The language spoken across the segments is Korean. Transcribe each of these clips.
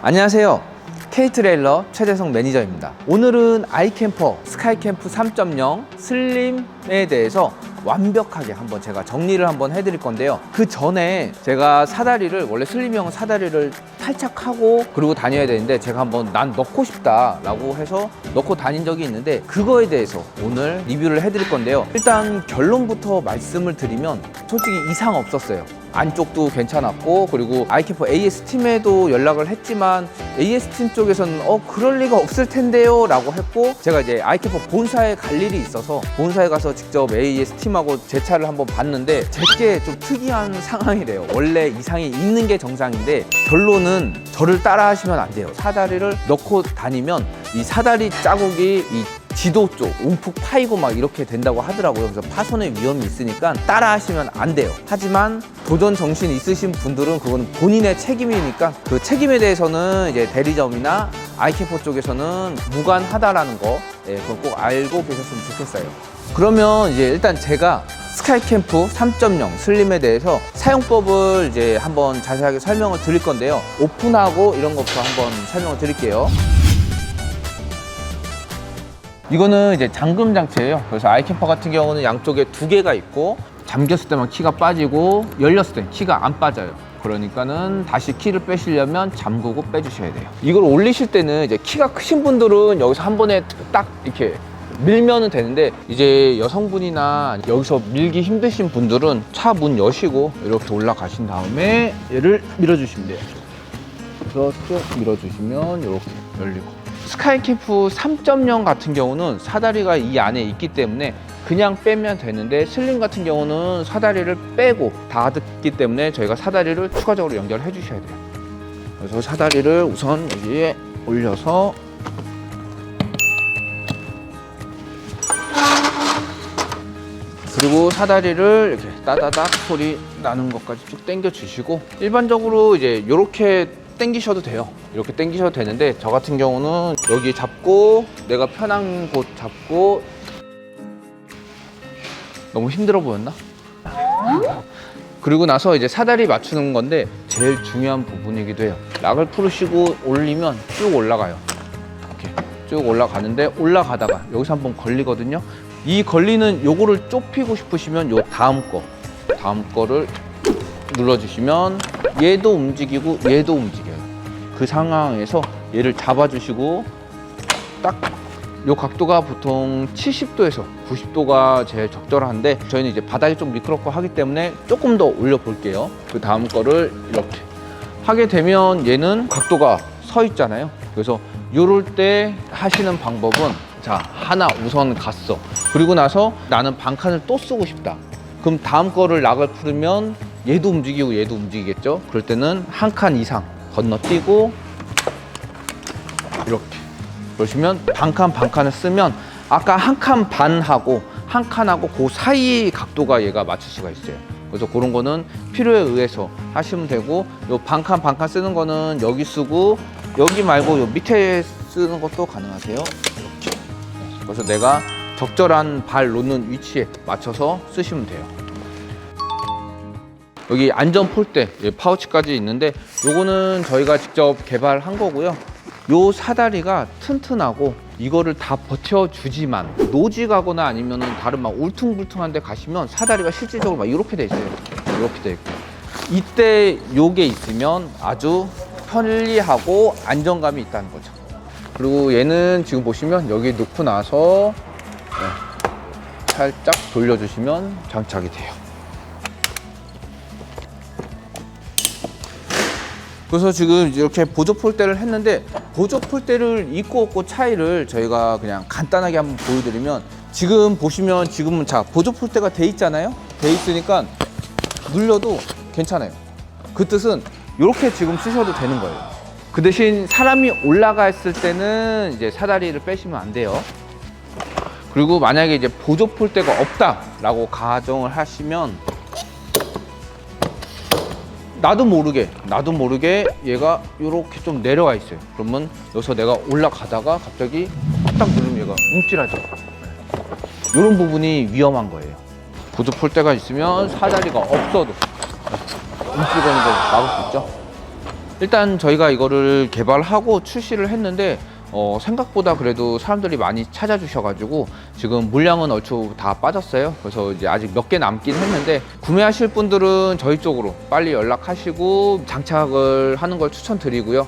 안녕하세요. K트레일러 최대성 매니저입니다. 오늘은 아이캠퍼 스카이캠프 3.0 슬림에 대해서 완벽하게 한번 제가 정리를 한번 해드릴 건데요. 그 전에 제가 사다리를 원래 슬림형은 사다리를 탈착하고 그리고 다녀야 되는데 제가 한번 난 넣고 싶다라고 해서 넣고 다닌 적이 있는데 그거에 대해서 오늘 리뷰를 해드릴 건데요. 일단 결론부터 말씀을 드리면 솔직히 이상 없었어요. 안쪽도 괜찮았고 그리고 아이캠퍼 AS 팀에도 연락을 했지만 AS 팀 쪽에서는 어 그럴 리가 없을 텐데요 라고 했고 제가 이제 아이캠퍼 본사에 갈 일이 있어서 본사에 가서 직접 AS 팀하고 제 차를 한번 봤는데 제게 좀 특이한 상황이래요 원래 이상이 있는 게 정상인데 결론은 저를 따라 하시면 안 돼요 사다리를 넣고 다니면 이 사다리 자국이 이 지도 쪽 움푹 파이고 막 이렇게 된다고 하더라고요. 그래서 파손의 위험이 있으니까 따라 하시면 안 돼요. 하지만 도전 정신 있으신 분들은 그건 본인의 책임이니까 그 책임에 대해서는 이제 대리점이나 아이캐포 쪽에서는 무관하다라는 거, 예, 그건 꼭 알고 계셨으면 좋겠어요. 그러면 이제 일단 제가 스카이캠프 3.0 슬림에 대해서 사용법을 이제 한번 자세하게 설명을 드릴 건데요. 오픈하고 이런 것부터 한번 설명을 드릴게요. 이거는 이제 잠금 장치예요. 그래서 아이캠퍼 같은 경우는 양쪽에 두 개가 있고 잠겼을 때만 키가 빠지고 열렸을 때 키가 안 빠져요. 그러니까는 다시 키를 빼시려면 잠그고 빼주셔야 돼요. 이걸 올리실 때는 이제 키가 크신 분들은 여기서 한 번에 딱 이렇게 밀면은 되는데 이제 여성분이나 여기서 밀기 힘드신 분들은 차 문 여시고 이렇게 올라가신 다음에 얘를 밀어주시면 돼요. 그래서 쭉 밀어주시면 이렇게 열리고 스카이캠프 3.0 같은 경우는 사다리가 이 안에 있기 때문에 그냥 빼면 되는데 슬림 같은 경우는 사다리를 빼고 닫았기 때문에 저희가 사다리를 추가적으로 연결해 주셔야 돼요. 그래서 사다리를 우선 여기에 올려서 그리고 사다리를 이렇게 따다닥 소리 나는 것까지 쭉 당겨 주시고 일반적으로 이제 이렇게 당기셔도 돼요. 이렇게 당기셔도 되는데 저 같은 경우는 여기 잡고 내가 편한 곳 잡고 너무 힘들어 보였나? 그리고 나서 이제 사다리 맞추는 건데 제일 중요한 부분이기도 해요. 락을 풀으시고 올리면 쭉 올라가요. 이렇게 쭉 올라가는데 올라가다가 여기서 한번 걸리거든요. 이 걸리는 요거를 좁히고 싶으시면 요 다음 거 다음 거를 눌러주시면 얘도 움직이고 얘도 움직여요. 그 상황에서 얘를 잡아주시고 딱 요 각도가 보통 70도에서 90도가 제일 적절한데 저희는 이제 바닥이 좀 미끄럽고 하기 때문에 조금 더 올려 볼게요. 그 다음 거를 이렇게 하게 되면 얘는 각도가 서 있잖아요. 그래서 요럴 때 하시는 방법은 자 하나 우선 갔어. 그리고 나서 나는 반칸을 또 쓰고 싶다. 그럼 다음 거를 락을 풀으면 얘도 움직이고 얘도 움직이겠죠? 그럴 때는 한 칸 이상 건너뛰고 이렇게 그러시면 반칸 반칸을 쓰면 아까 한 칸 반하고 한 칸하고 그 사이 각도가 얘가 맞출 수가 있어요. 그래서 그런 거는 필요에 의해서 하시면 되고 요 반칸 반칸 쓰는 거는 여기 쓰고 여기 말고 요 밑에 쓰는 것도 가능하세요. 이렇게. 그래서 내가 적절한 발 놓는 위치에 맞춰서 쓰시면 돼요. 여기 안전 폴대 예, 파우치까지 있는데 요거는 저희가 직접 개발한 거고요 요 사다리가 튼튼하고 이거를 다 버텨주지만 노지 가거나 아니면은 다른 막 울퉁불퉁한 데 가시면 사다리가 실질적으로 막 이렇게 돼 있어요. 이렇게 돼 있고. 이때 요게 있으면 아주 편리하고 안정감이 있다는 거죠. 그리고 얘는 지금 보시면 여기 놓고 나서 네, 살짝 돌려주시면 장착이 돼요 그래서 지금 이렇게 보조 폴대를 했는데 보조 폴대를 있고 없고 차이를 저희가 그냥 간단하게 한번 보여드리면 지금 보시면 지금은 자 보조 폴대가 돼 있잖아요? 돼 있으니까 눌려도 괜찮아요. 그 뜻은 이렇게 지금 쓰셔도 되는 거예요. 그 대신 사람이 올라갔을 때는 이제 사다리를 빼시면 안 돼요. 그리고 만약에 이제 보조 폴대가 없다 라고 가정을 하시면 나도 모르게 나도 모르게 얘가 이렇게 좀 내려와 있어요. 그러면 여기서 내가 올라가다가 갑자기 딱 누르면 얘가 움찔하죠. 이런 부분이 위험한 거예요. 보조 폴대가 있으면 사다리가 없어도 움찔거리는 걸 막을 수 있죠. 일단 저희가 이거를 개발하고 출시를 했는데 어, 생각보다 그래도 사람들이 많이 찾아주셔가지고 지금 물량은 얼추 다 빠졌어요. 그래서 이제 아직 몇 개 남긴 했는데 구매하실 분들은 저희 쪽으로 빨리 연락하시고 장착을 하는 걸 추천드리고요.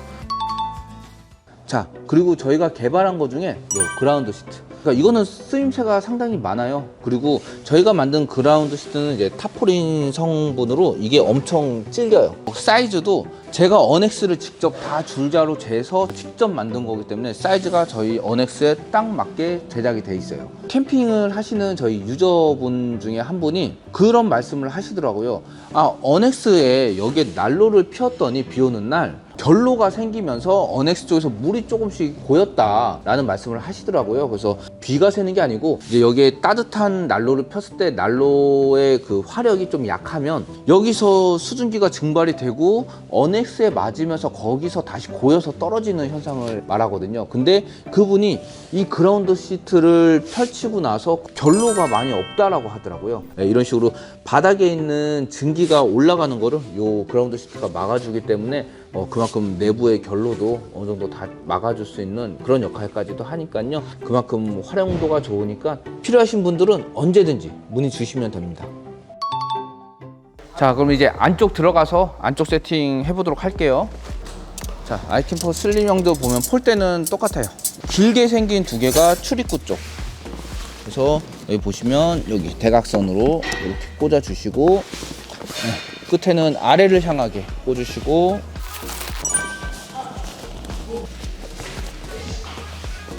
자, 그리고 저희가 개발한 것 중에 요 그라운드 시트. 그러니까 이거는 쓰임새가 상당히 많아요. 그리고 저희가 만든 그라운드 시트는 이제 타포린 성분으로 이게 엄청 질겨요. 사이즈도 제가 어넥스를 직접 다 줄자로 재서 직접 만든 거기 때문에 사이즈가 저희 어넥스에 딱 맞게 제작이 돼 있어요. 캠핑을 하시는 저희 유저분 중에 한 분이 그런 말씀을 하시더라고요. 아, 어넥스에 여기에 난로를 피웠더니 비 오는 날 결로가 생기면서 어넥스 쪽에서 물이 조금씩 고였다라는 말씀을 하시더라고요. 그래서 비가 새는 게 아니고 이제 여기에 따뜻한 난로를 폈을 때 난로의 그 화력이 좀 약하면 여기서 수증기가 증발이 되고 어넥스에 맞으면서 거기서 다시 고여서 떨어지는 현상을 말하거든요. 근데 그분이 이 그라운드 시트를 펼치고 나서 결로가 많이 없다라고 하더라고요. 네, 이런 식으로 바닥에 있는 증기가 올라가는 거를 요 그라운드 시트가 막아주기 때문에 어, 그만큼 내부의 결로도 어느 정도 다 막아줄 수 있는 그런 역할까지도 하니까요. 그만큼 활용도가 좋으니까 필요하신 분들은 언제든지 문의 주시면 됩니다. 자, 그럼 이제 안쪽 들어가서 안쪽 세팅 해보도록 할게요. 자, 아이캠퍼 슬림형도 보면 폴대는 똑같아요. 길게 생긴 두 개가 출입구 쪽. 그래서 여기 보시면 여기 대각선으로 이렇게 꽂아 주시고 네, 끝에는 아래를 향하게 꽂으시고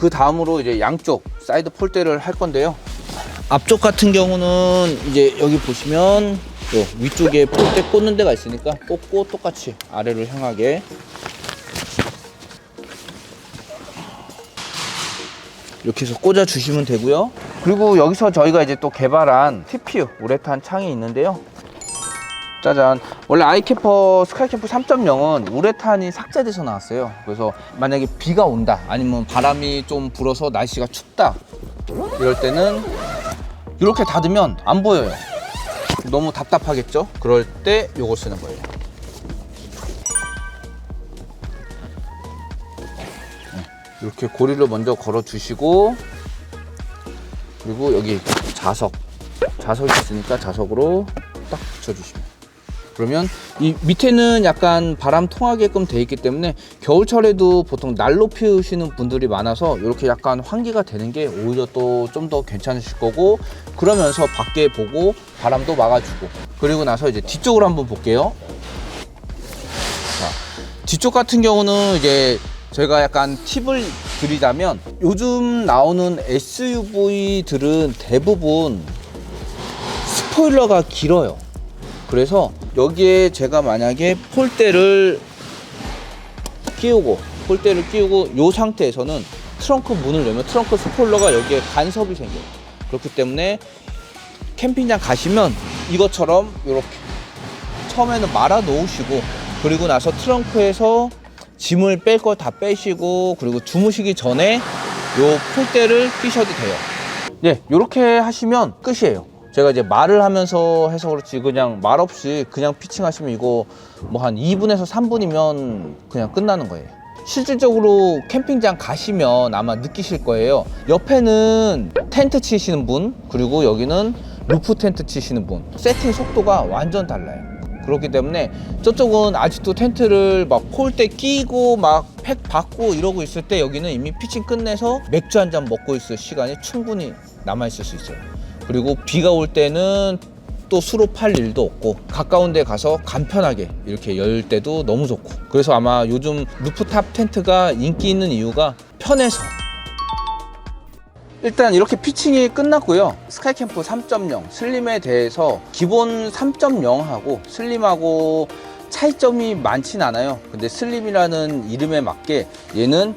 그 다음으로 이제 양쪽 사이드 폴대를 할 건데요. 앞쪽 같은 경우는 이제 여기 보시면 요 위쪽에 폴대 꽂는 데가 있으니까 꽂고 똑같이 아래로 향하게 이렇게 해서 꽂아 주시면 되고요. 그리고 여기서 저희가 이제 또 개발한 TPU 우레탄 창이 있는데요. 짜잔. 원래 아이캠퍼 스카이캠프 3.0은 우레탄이 삭제돼서 나왔어요. 그래서 만약에 비가 온다, 아니면 바람이 좀 불어서 날씨가 춥다, 이럴 때는 이렇게 닫으면 안 보여요. 너무 답답하겠죠? 그럴 때 요걸 쓰는 거예요. 네, 이렇게 고리를 먼저 걸어 주시고 그리고 여기 자석 자석이 있으니까 자석으로 딱 붙여주시면 그러면 이 밑에는 약간 바람 통하게끔 돼 있기 때문에 겨울철에도 보통 난로 피우시는 분들이 많아서 이렇게 약간 환기가 되는 게 오히려 또 좀 더 괜찮으실 거고 그러면서 밖에 보고 바람도 막아주고 그리고 나서 이제 뒤쪽으로 한번 볼게요. 자, 뒤쪽 같은 경우는 이제 저희가 약간 팁을 드리자면 요즘 나오는 SUV들은 대부분 스포일러가 길어요. 그래서 여기에 제가 만약에 폴대를 끼우고 폴대를 끼우고 이 상태에서는 트렁크 문을 열면 트렁크 스포일러가 여기에 간섭이 생겨요. 그렇기 때문에 캠핑장 가시면 이것처럼 이렇게 처음에는 말아 놓으시고 그리고 나서 트렁크에서 짐을 뺄 거 다 빼시고 그리고 주무시기 전에 요 폴대를 끼셔도 돼요. 네, 이렇게 하시면 끝이에요. 제가 이제 말을 하면서 해서 그렇지 그냥 말 없이 그냥 피칭하시면 이거 뭐 한 2분에서 3분이면 그냥 끝나는 거예요. 실질적으로 캠핑장 가시면 아마 느끼실 거예요. 옆에는 텐트 치시는 분, 그리고 여기는 루프 텐트 치시는 분. 세팅 속도가 완전 달라요. 그렇기 때문에 저쪽은 아직도 텐트를 막 폴대 끼고 막 팩 받고 이러고 있을 때 여기는 이미 피칭 끝내서 맥주 한 잔 먹고 있을 시간이 충분히 남아 있을 수 있어요. 그리고 비가 올 때는 또 수로 팔 일도 없고 가까운 데 가서 간편하게 이렇게 열 때도 너무 좋고 그래서 아마 요즘 루프탑 텐트가 인기 있는 이유가 편해서 일단 이렇게 피칭이 끝났고요. 스카이캠프 3.0 슬림에 대해서 기본 3.0하고 슬림하고 차이점이 많진 않아요. 근데 슬림이라는 이름에 맞게 얘는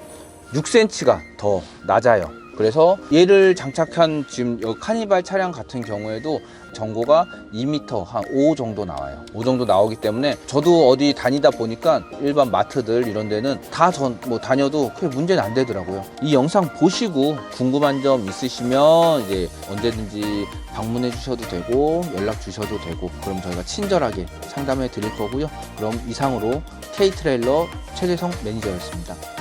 6cm가 더 낮아요. 그래서 얘를 장착한 지금 요 카니발 차량 같은 경우에도 전고가 2m 한 5 정도 나와요. 5 정도 나오기 때문에 저도 어디 다니다 보니까 일반 마트들 이런 데는 다 전 뭐 다녀도 크게 문제는 안 되더라고요. 이 영상 보시고 궁금한 점 있으시면 이제 언제든지 방문해 주셔도 되고 연락 주셔도 되고 그럼 저희가 친절하게 상담해 드릴 거고요. 그럼 이상으로 K 트레일러 최재성 매니저였습니다.